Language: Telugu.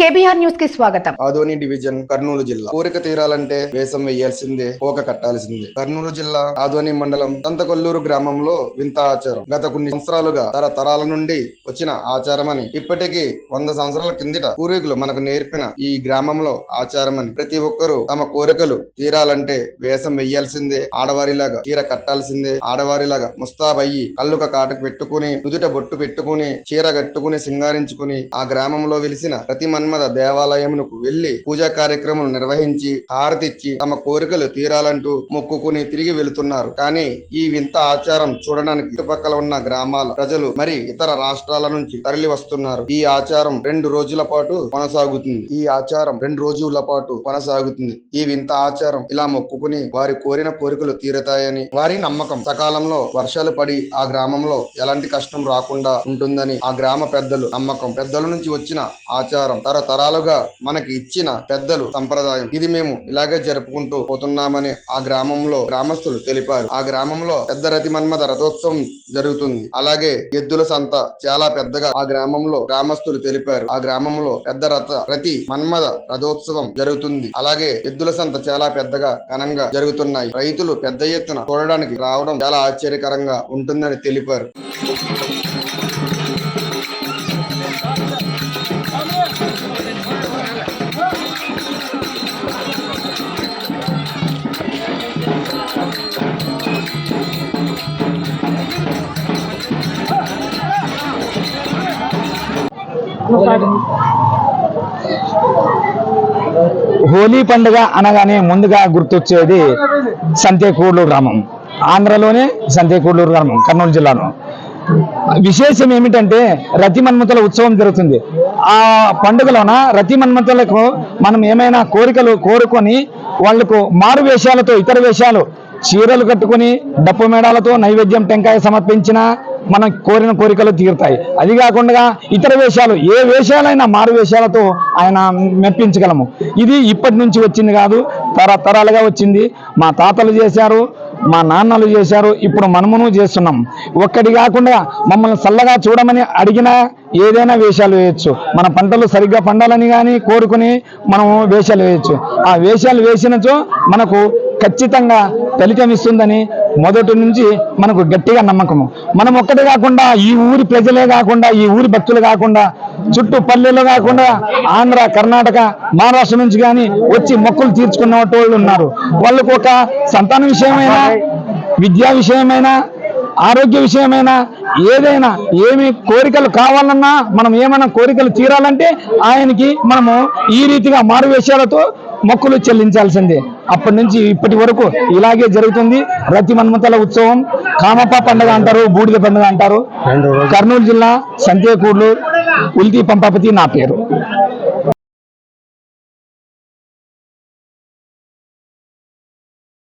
కేబీఆర్ న్యూస్కి స్వాగతం. ఆదోని డివిజన్ కర్నూలు జిల్లా. కోరిక తీరాలంటే వేసం వేయాల్సిందే పోక కట్టాల్సిందే. కర్నూలు జిల్లా ఆదోని మండలం సంతకొల్లూరు గ్రామంలో వింత ఆచారం. గత కొన్ని సంవత్సరాలుగా తరతరాల నుండి వచ్చిన ఆచారం అని ఇప్పటికీ వంద సంవత్సరాల కిందట పూర్వీకులు మనకు నేర్పిన ఈ గ్రామంలో ఆచారం అని ప్రతి ఒక్కరూ తమ కోరికలు తీరాలంటే వేసం వెయ్యాల్సిందే ఆడవారిలాగా చీర కట్టాల్సిందే ఆడవారిలాగా ముస్తాబయ్యి కళ్ళుక కాటకు పెట్టుకుని నుదుట బొట్టు పెట్టుకుని చీర కట్టుకుని సింగారించుకుని ఆ గ్రామంలో వెలిసిన ప్రతి మన్మద దేవాలయమునకు వెళ్ళి పూజా కార్యక్రమం నిర్వహించి హారతిచ్చి తమ కోరికలు తీరాలంటూ మొక్కుకుని తిరిగి వెళుతున్నారు. కానీ ఈ వింత ఆచారం చూడడానికి చుట్టుపక్కల ఉన్న గ్రామాల ప్రజలు మరి ఇతర రాష్ట్రాల నుంచి తరలి వస్తున్నారు. ఈ ఆచారం రెండు రోజుల పాటు కొనసాగుతుంది. ఈ ఆచారం రెండు రోజుల పాటు కొనసాగుతుంది. ఈ వింత ఆచారం ఇలా మొక్కుకుని వారి కోరిన కోరికలు తీరుతాయని వారి నమ్మకం. సకాలంలో వర్షాలు పడి ఆ గ్రామంలో ఎలాంటి కష్టం రాకుండా ఉంటుందని ఆ గ్రామ పెద్దలు నమ్మకం. పెద్దల నుంచి వచ్చిన ఆచారం తరతరాలుగా మనకి ఇచ్చిన పెద్దలు సంప్రదాయం. ఇది మేము ఇలాగే జరుపుకుంటూ పోతున్నామని ఆ గ్రామంలో గ్రామస్తులు తెలిపారు. ఆ గ్రామంలో పెద్ద రతి మన్మథ రథోత్సవం జరుగుతుంది. అలాగే ఎద్దుల సంత చాలా పెద్దగా ఆ గ్రామంలో గ్రామస్తులు తెలిపారు. ఆ గ్రామంలో పెద్ద రథ రతి మన్మథ రథోత్సవం జరుగుతుంది. అలాగే ఎద్దుల సంత చాలా పెద్దగా ఘనంగా జరుగుతున్నాయి. రైతులు పెద్ద ఎత్తున చూడడానికి రావడం చాలా ఆశ్చర్యకరంగా ఉంటుందని తెలిపారు. హోలీ పండుగ అనగానే ముందుగా గుర్తొచ్చేది సంతేకూడూరు గ్రామం. ఆంధ్రలోనే సంతేకూడూరు గ్రామం కర్నూలు జిల్లాలో. విశేషం ఏమిటంటే రతి మన్మతుల ఉత్సవం జరుగుతుంది. ఆ పండుగలోన రతి మన్మతులకు మనం ఏమైనా కోరికలు కోరుకొని వాళ్ళకు మారు వేషాలతో ఇతర వేషాలు చీరలు కట్టుకొని డప్పు మేడాలతో నైవేద్యం టెంకాయ సమర్పించినా మనం కోరిన కోరికలు తీరుతాయి. అది కాకుండా ఇతర వేషాలు ఏ వేషాలైనా మారు వేషాలతో ఆయన మెప్పించగలము. ఇది ఇప్పటి నుంచి వచ్చింది కాదు తరతరాలుగా వచ్చింది. మా తాతలు చేశారు మా నాన్నలు చేశారు ఇప్పుడు మనమును చేస్తున్నాం. ఒక్కటి కాకుండా మమ్మల్ని చల్లగా చూడమని అడిగినా ఏదైనా వేషాలు వేయచ్చు. మన పంటలు సరిగ్గా పండాలని కానీ కోరుకుని మనము వేషాలు వేయచ్చు. ఆ వేషాలు వేసినచో మనకు ఖచ్చితంగా ఫలితం ఇస్తుందని మొదటి నుంచి మనకు గట్టిగా నమ్మకము. మనం ఒక్కటే కాకుండా ఈ ఊరి ప్రజలే కాకుండా ఈ ఊరి భక్తులు కాకుండా చుట్టూ పల్లెలు కాకుండా ఆంధ్ర కర్ణాటక మహారాష్ట్ర నుంచి కానీ వచ్చి మొక్కులు తీర్చుకున్న వాళ్ళు ఉన్నారు. వాళ్ళకు ఒక సంతాన విషయమైనా విద్యా విషయమైనా ఆరోగ్య విషయమైనా ఏదైనా ఏమి కోరికలు కావాలన్నా మనం ఏమైనా కోరికలు తీరాలంటే ఆయనకి మనము ఈ రీతిగా మారు వేషాలతో మొక్కులు చెల్లించాల్సిందే. అప్పటి నుంచి ఇప్పటి వరకు ఇలాగే జరుగుతుంది. రతి మన్మతల ఉత్సవం కామప్ప పండుగ అంటారు బూడిద పండుగ అంటారు. కర్నూలు జిల్లా సంతేకూర్లు ఉల్తి పంపాపతి నా పేరు.